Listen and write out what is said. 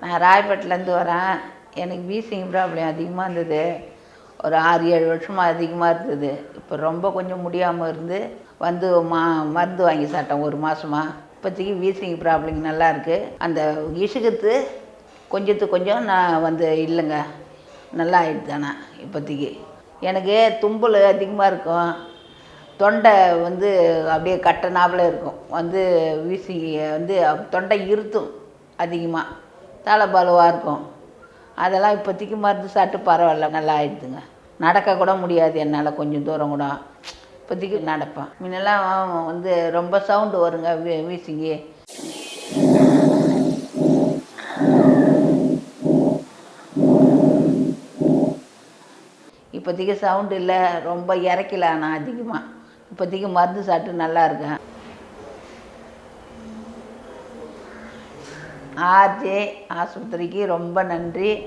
நான் ராயப்பேட்டிலேருந்து வரேன். எனக்கு வீசிங் ப்ராப்ளம் அதிகமாக இருந்தது. ஒரு ஆறு ஏழு வருஷமாக அதிகமாக இருந்தது. இப்போ ரொம்ப கொஞ்சம் முடியாமல் இருந்து வந்து மா மருந்து வாங்கி சாப்பிட்டேன் ஒரு மாதமாக இப்போதைக்கு வீசிங் ப்ராப்ளம் நல்லா இருக்குது அந்த இசுகத்து கொஞ்சத்துக்கு கொஞ்சம் நான் வந்து இல்லைங்க. நல்லா ஆயிடுது ஆனால் இப்போதைக்கு. எனக்கு தும்பல் அதிகமாக இருக்கும். தொண்டை வந்து அப்படியே கட்ட நாப்பில் இருக்கும். வந்து வீசி வந்து தொண்டை இருத்தும் அதிகமாக தலை பலுவாக இருக்கும். அதெல்லாம் இப்போதைக்கு மருந்து சாப்பிட்டு பரவாயில்ல நல்லா ஆயிடுதுங்க. நடக்க கூட முடியாது என்னால் கொஞ்சம் தூரம் கூட. இப்போதைக்கு நடப்பேன். முன்னெல்லாம் வந்து ரொம்ப சவுண்டு வருங்க வீ வீசிங்கி இப்போதைக்கு சவுண்டு இல்லை ரொம்ப இறக்கல நான் அதிகமாக இப்போதைக்கு மருந்து சாப்பிட்டு நல்லா இருக்கேன். ஆர்ஜே ஆஸ்பத்திரிக்கு ரொம்ப நன்றி.